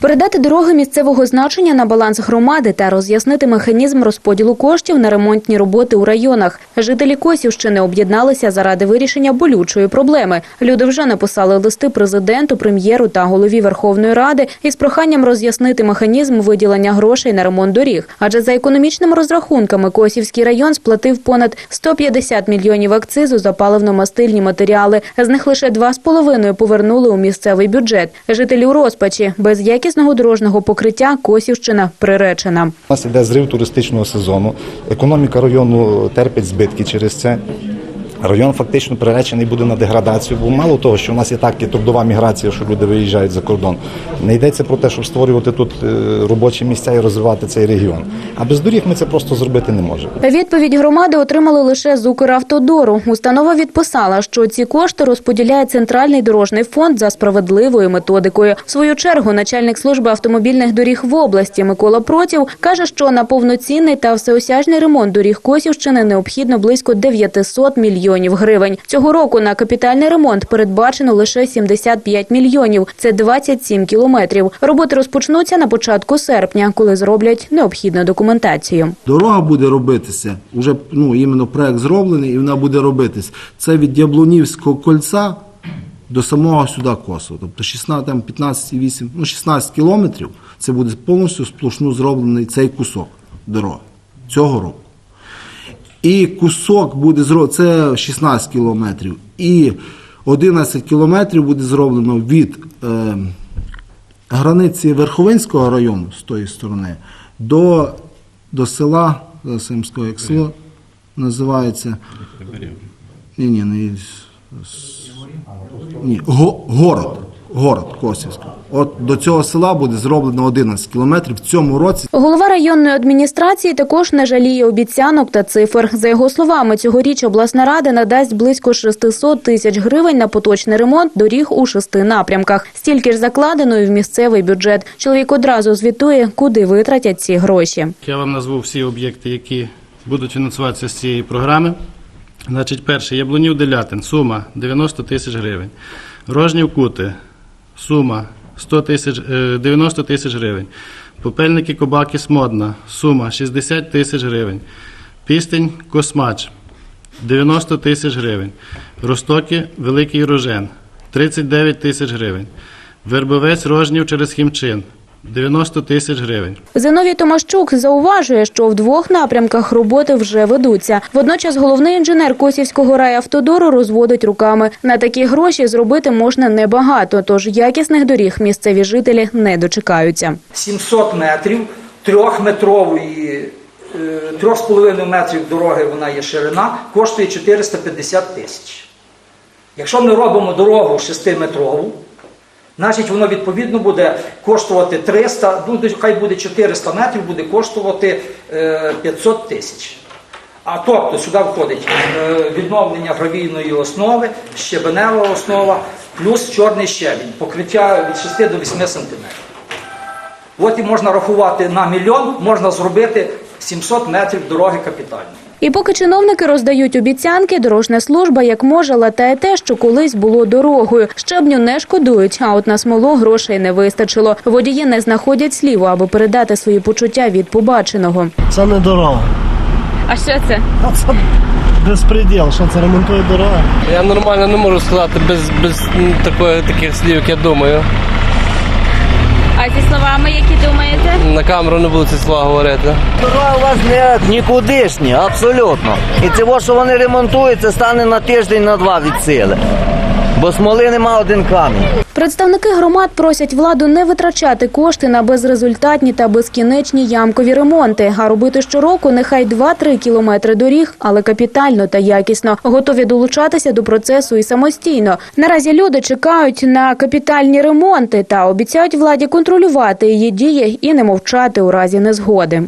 Передати дороги місцевого значення на баланс громади та роз'яснити механізм розподілу коштів на ремонтні роботи у районах. Жителі Косівщини об'єдналися заради вирішення болючої проблеми. Люди вже написали листи президенту, прем'єру та голові Верховної Ради із проханням роз'яснити механізм виділення грошей на ремонт доріг. Адже за економічними розрахунками Косівський район сплатив понад 150 мільйонів акцизу за паливно-мастильні матеріали. З них лише 2,5 повернули у місцевий бюджет. Жителі у розпачі без якісного дорожнього покриття Косівщина приречена. У нас іде зрив туристичного сезону. Економіка району терпить збитки через це. Район фактично приречений буде на деградацію, бо мало того, що у нас і так є трудова міграція, що люди виїжджають за кордон. Не йдеться про те, щоб створювати тут е, робочі місця і розвивати цей регіон. А без доріг ми це просто зробити не можемо. Відповідь громади отримали лише з Укравтодору. Установа відписала, що ці кошти розподіляє центральний дорожній фонд за справедливою методикою. В свою чергу начальник служби автомобільних доріг в області Микола Протів каже, що на повноцінний та всеосяжний ремонт доріг Косівщини необхідно близько 900 мільйонів гривень. Цього року на капітальний ремонт передбачено лише 75 мільйонів. Це 27 кілометрів. Роботи розпочнуться на початку серпня, коли зроблять необхідну документацію. Дорога буде робитися, вже ну, іменно проект зроблений, і вона буде робитись. Це від Яблунівського кольця до самого сюди Косово. Тобто 16, там 15, 8, ну 16 кілометрів. Це буде повністю сплошну зроблений цей кусок дороги цього року. І кусок буде зроблений, це 16 кілометрів. І 11 кілометрів буде зроблено від е, границі Верховинського району з тої сторони до, до села, вам скажу, як село називається. Ні, ні, не ні, город. Город Косівський. От до цього села буде зроблено 11 кілометрів в цьому році. Голова районної адміністрації також не жаліє обіцянок та цифр. За його словами, цьогоріч обласна рада надасть близько 600 тисяч гривень на поточний ремонт доріг у шести напрямках. Стільки ж закладено і в місцевий бюджет. Чоловік одразу звітує, куди витратять ці гроші. Я вам назву всі об'єкти, які будуть фінансуватися з цієї програми. Значить, перший Яблунів Делятин, сума 90 тисяч гривень. Рожнів Кути, сума 100 тисяч, е, 90 тисяч гривень. Попельники Кобаки Смодна, сума 60 тисяч гривень. Пістень Космач 90 тисяч гривень. Ростоки Великий Рожен 39 тисяч гривень. Вербовець Рожнів через Хімчин 90 тисяч гривень. Зиновій Томащук зауважує, що в двох напрямках роботи вже ведуться. Водночас головний інженер Косівського райавтодору розводить руками. На такі гроші зробити можна небагато, тож якісних доріг місцеві жителі не дочекаються. 700 метрів, трьохметрової, е, трьох з половиною метрів дороги вона є ширина, коштує 450 тисяч. Якщо ми робимо дорогу 6-метрову, значить воно відповідно буде коштувати 300, ну хай буде 400 метрів, буде коштувати е, 500 тисяч. А тобто сюди входить е, відновлення гравійної основи, щебенева основа, плюс чорний щебінь, покриття від 6 до 8 сантиметрів. От і можна рахувати на мільйон, можна зробити 700 метрів дороги капітальної. І поки чиновники роздають обіцянки, дорожня служба як може латає те, що колись було дорогою. Щебню не шкодують, а от на смолу грошей не вистачило. Водії не знаходять слів, аби передати свої почуття від побаченого. Це не дорога. А що це? А це безпреділ, що це ремонтує дорога. Я нормально не можу сказати без, без такої, таких слів, як я думаю. А зі словами, які думаєте? На камеру не буду ці слова говорити. Дорога у вас не нікудишні, абсолютно. І цього, що вони ремонтують, це стане на тиждень, на два від сили. Бо смоли нема один камінь. Представники громад просять владу не витрачати кошти на безрезультатні та безкінечні ямкові ремонти, а робити щороку нехай 2-3 кілометри доріг, але капітально та якісно. Готові долучатися до процесу і самостійно. Наразі люди чекають на капітальні ремонти та обіцяють владі контролювати її дії і не мовчати у разі незгоди.